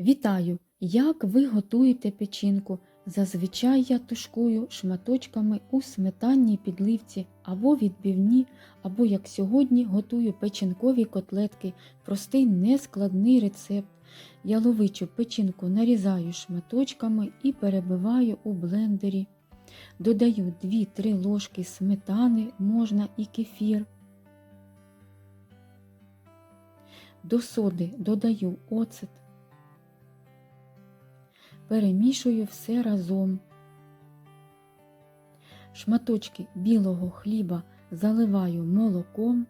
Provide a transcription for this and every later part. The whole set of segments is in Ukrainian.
Вітаю! Як ви готуєте печінку? Зазвичай я тушкую шматочками у сметанній підливці або відбивні, або як сьогодні готую печінкові котлетки. Простий нескладний рецепт. Яловичу печінку нарізаю шматочками і перебиваю у блендері. Додаю 2-3 ложки сметани, можна і кефір. До соди додаю оцет. Перемішую все разом. Шматочки білого хліба заливаю молоком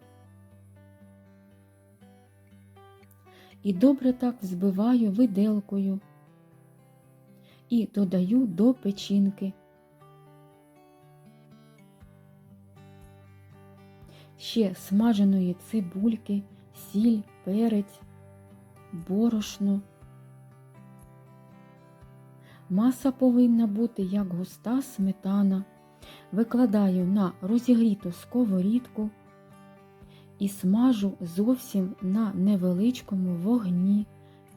і добре так взбиваю виделкою і додаю до печінки. Ще смаженої цибульки, сіль, перець, борошно. Маса повинна бути як густа сметана. Викладаю на розігріту сковорідку і смажу зовсім на невеличкому вогні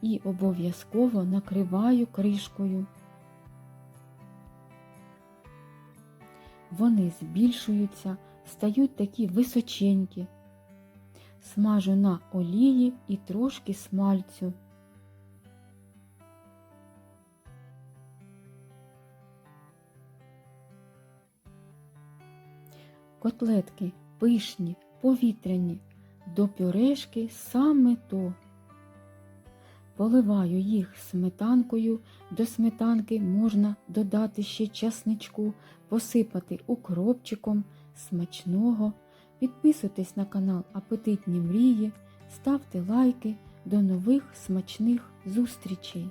і обов'язково накриваю кришкою. Вони збільшуються, стають такі височенькі. Смажу на олії і трошки смальцю. Котлетки пишні, повітряні, до пюрешки саме то. Поливаю їх сметанкою, до сметанки можна додати ще часничку, посипати укропчиком смачного. Підписуйтесь на канал Апетитні мрії, ставте лайки. До нових смачних зустрічей!